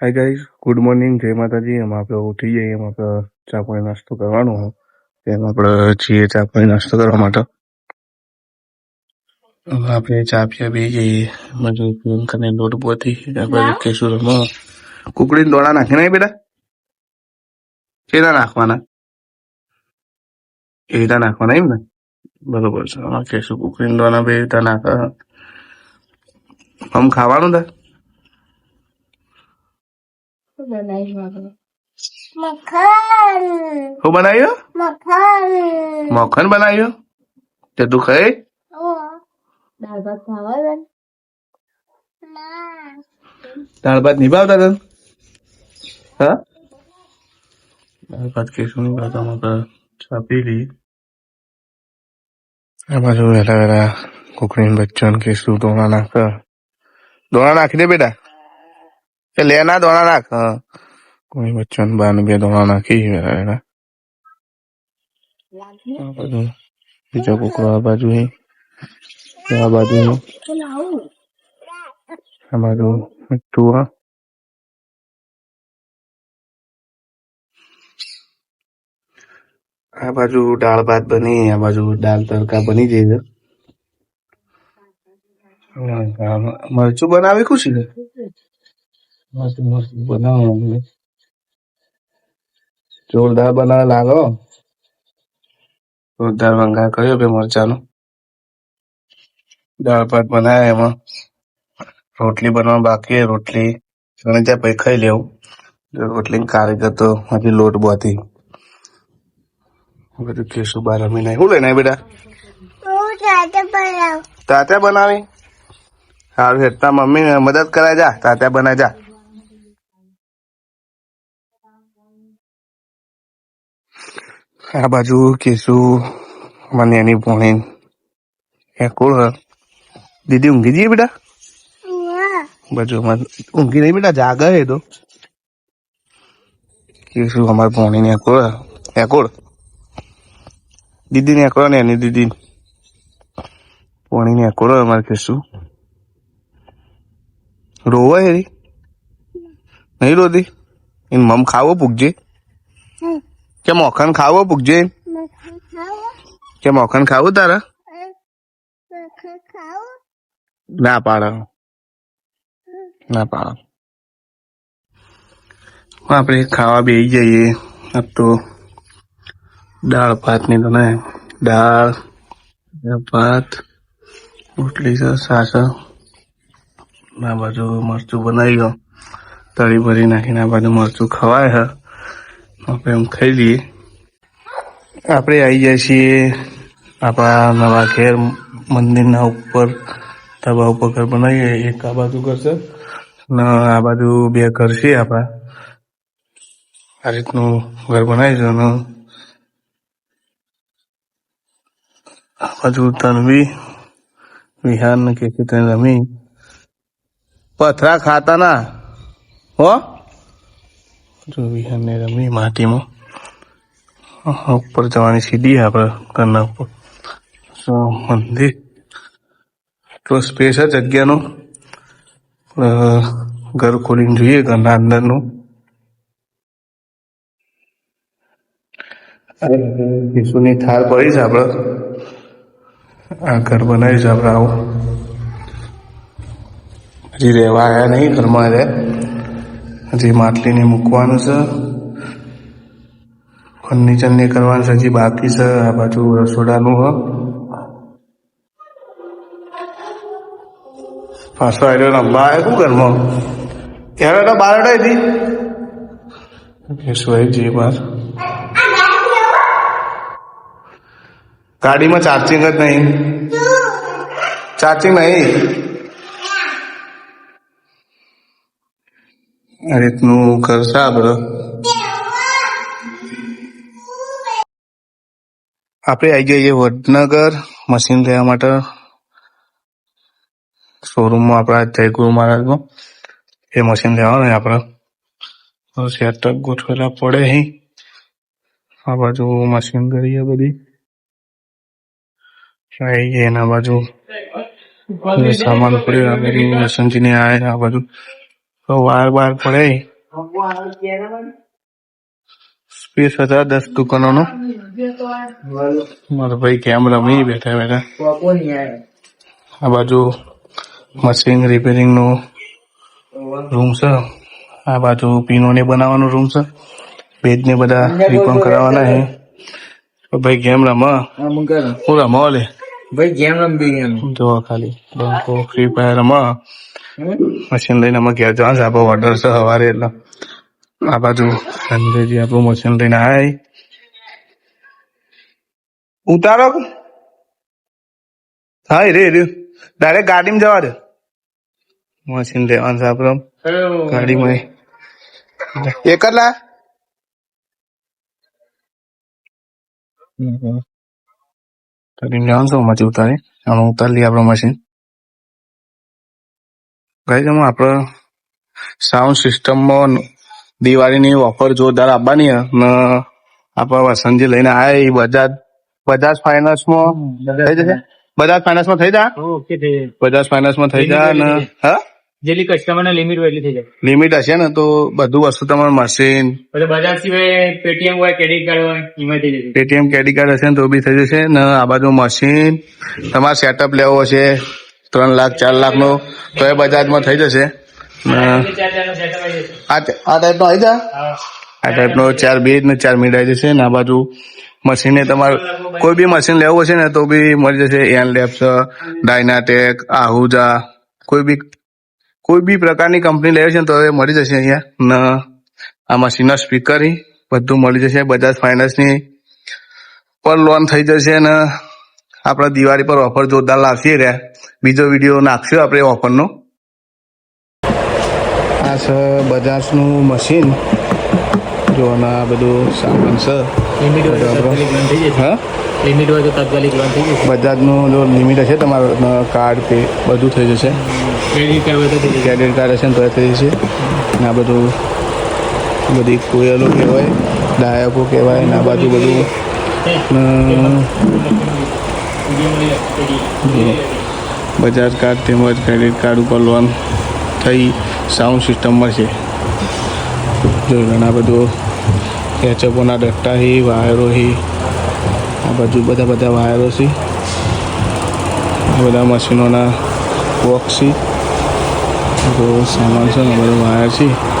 Hi guys good morning જય માતાજી. એમાં આપણે ઉઠી જઈએ. એમાં આપણે ચા પાણી નાસ્તો કરવાનો હોય એમાં આપણે જઈએ ચા પાણી નાસ્તો કરવા માટે. હવે આપણે ચા પીવા બે જઈએ. એમાં જો પ્રિયંકાને દોઢ પોતી આપણે કેશું રમો. કુકડીને દોડા નાખે નહીં બેટા? કેના નાખવાના? એ રીતે નાખવાના એમ ને બરોબર છે. કેશું કુકડીને દોડા બે રીતે નાખે આમ ખાવાનું તાર મખન. શું બનાવ્યું? મખન. મખન બનાવ્યું? તે તું ખાઈ? દાળ ભાત ખાવા ના? દાળ ભાત નહીં ભાવતા તને? હા? દાળ ભાત કેશું નહીં ભાવતા મારે પી લઈએ આ વહેલા વહેલા કુકડીને બચ્ચન કેશું દોણા નાખ દોણા નાખી દે બેટા. એ લેના દોણા નાખ. કોઈ બચ્ચન બાર બે દોણા નાખી બાજુ કુકડો આ બાજુ હે. આ બાજુ આ બાજુ મીઠું આ બાજુ દાળ ભાત બની આ બાજુ દાળ તડકા બની જાય છે. મરચું બનાવી ખુશી ને મસ્ત મસ્ત બનાવો જોરદાર બનાવે લાગો જોરદાર વંગા કર્યો બે મરચાનો? દાળ ભાત બનાવ્યા એમાં. રોટલી બનવા બાકી રોટલી અને ત્યાં પછી ખાઈ લેવું. રોટલી કારીગર તો હજી લોટ બોતી બધું કેશું બાર અમી નહીં. શું લઈને બેટા? તાત્યા બનાવી. સારું હેઠતા મમ્મી મદદ કરાય જા. તાત્યા બનાય જા. આ બાજુ કેસુ મને એની ભોણી એ કોણ દીદી ઊંઘી જઈએ બેટા? બાજુ અમારે ઊંઘી નહીં બેટા જાગે હે તો. કેસુ અમારે ભણી ને એકોળ એકોળ દીદી ને ને એની દીદી? ભણી ને એકોળ અમારે કેસુ રોવા હેરી નહીં રોતી? એની મમ ખાવો પૂગજે કે મોખણ ખાવો પૂગજે કે મોખણ ખાવું તારા ના પાડો ના પાડો આપણે ખાવા બેસી જઈએ આ તો દાળ ભાતની તો ને દાળ ભાત રોટલી છે સાસ ના આ બાજુ મરચું બનાવી ગયો તળી ભરી નાખીને આ બાજુ મરચું ખવાય છે આપણે એમ ખાઈ લઈએ. આપણે આવી જાય છીએ આપણા નવા ઘેર મંદિરના ઉપર, ધાબા ઉપર ઘર બનાવીએ. એક આ બાજુ ઘર છે ને આ બાજુ બે ઘર છે આપણા. આ રીતનું ઘર બનાવીશું અને આ બાજુ તનવી, વિહાન કે રમી. પથરા ખાતા ના હો? જો વિહાન રમી માટીમાં. ઉપર જવાની સીડી આપણે ઘરના ઉપર. મંદિર. તો સ્પેસ છે જગ્યાનો. ઘર ખોલીને જોઈએ ઘરના અંદરનું. વિશુની થાળ પડી છે આપણે આ ઘર બનાવ્યું છે આપણે આવું. હજી રહેવા આવ્યા નહીં ઘરમાં રહે હજી માટલીને મૂકવાનું છે. ફર્નિચર ને કરવાનું છે, હજી બાકી છે. આ બાજુ રસોડાનું હ. પાછો આવ્યો રમવા આવ્યો શું ઘરમાં ત્યારે તો બાર હતી આવી જઈએ ગાડીમાં ચાર્જિંગ જ નહીં. ચાર્જિંગ નહીં. આ રીતનું કરશે આપણે આપણે આવી જઈએ વડનગર. મશીન લેવા માટે શોરૂમમાં આપણા જયગુરુ મહારાજમાં એ મશીન લેવાનું આપણે. સેટઅપ ગોઠવેલા પડે અહીં આ બાજુ મશીન કરીએ બધી. એના બાજુ. સામાન પડ્યો આ આ આ બાજુ. તો વાર બાર પડે. સ્પેસ હતા દસ દુકાનોનો. મારા ભાઈ કેમ રમી બેઠા બેઠા. આ બાજુ મશીન રિપેરિંગ નો રૂમ છે. આ બાજુ પીનો ને બનાવવાનો રૂમ છે. ભેજ ને બધા રિપેર કરાવવાના છે. ભાઈ ગેમ રમા હું રમો લે ભાઈ ગેમ રમવી જો ખાલી. બંકો ફ્રી ફાયર રમા મશીન લઈને અમે ઘેર જવાનું છે. આપણો ઓર્ડર છે સવારે એટલે. આ બાજુ સંજયજી આપણું મશીન લઈને આય ઉતારો. હા રે રે. ડાયરેક્ટ ગાડીમાં જવા દે. મશીન લેવાનું છે ગાડી ગાડીમાં એક જ લા ગાડીમાં જવાનું છે મચી ઉતારી આમાં ઉતારી લઈએ આપણું મશીન. ગાઈ જમો આપણે સાઉન્ડ સિસ્ટમમાં દિવાળીની ઓફર જોરદાર આપવાની છે ને આપણે વસંતજી લઈને આયા એ બજાજ બજાજ ફાઇનાન્સમાં થઈ જશે? બજાજ ફાઇનાન્સમાં થઈ જા? ઓકે થઈ જાય બજાજ ફાઇનાન્સમાં થઈ જા ને હા? જેટલી કસ્ટમર લિમિટ હોય એટલી થઈ જાય. લિમિટ હશે ને તો બધું વસ્તુ તમારે મશીન બજાજ બજાર સિવાય પેટીએમ હોય ક્રેડિટ કાર્ડ હોય એમાં થઈ જશે. પેટીએમ ક્રેડિટ કાર્ડ હશે ને તો બી થઈ જશે ને આ બાજુ મશીન તમારે સેટઅપ લેવો હશે. ત્રણ લાખ ચાર લાખ નો તો એ બજાજમાં થઈ જશે. આ આ ટાઈપનો આવી જા. આ ટાઈપનો ચાર બે ને ચાર મિનિટ આવી જશે ને આ બાજુ મશીને તમારે કોઈ બી મશીન લેવું હશે ને તો બી મળી જશે. એન લેબ્સ ડાયનાટેક આહુજા કોઈ બી કોઈ બી પ્રકારની કંપની લેવી છે ને તો એ મળી જશે અહીંયા. ને આ મશીનના સ્પીકર બધું મળી જશે. બજાજ ફાઇનાન્સની પર લોન થઈ જશે ને આપણે દિવાળી પર ઓફર જોરદાર લાવશે રે. બીજો વીડિયો નાખશું આપણે ઓફરનો આ છે બજાજનું મશીન જો આ બધું સામાન છે. લિમિટ હોય તો તાત્કાલિક લોન થઈ જશે. બજાજનું જો લિમિટ હશે તમારું કાર્ડ પે બધું થઈ જશે. ક્રેડિટ કાર્ડ જશે. ક્રેડિટ કાર્ડ હશે ને તો થઈ જશે. ને આ બધું બધી કોયલો કહેવાય ડાયકો કહેવાય ને આ બાજુ બધું. બજાજ કાર્ડ તેમજ ક્રેડિટ કાર્ડ ઉપર લોન થઈ સાઉન્ડ સિસ્ટમ મળશે. જો ઘણા બધો એચએફઓના ડટ્ટા હી, વાયરો હી, આ બાજુ બધા બધા વાયરો છે. આ બધા મશીનોના બોક્સ છે. સામાન છે બધું વાયર છે.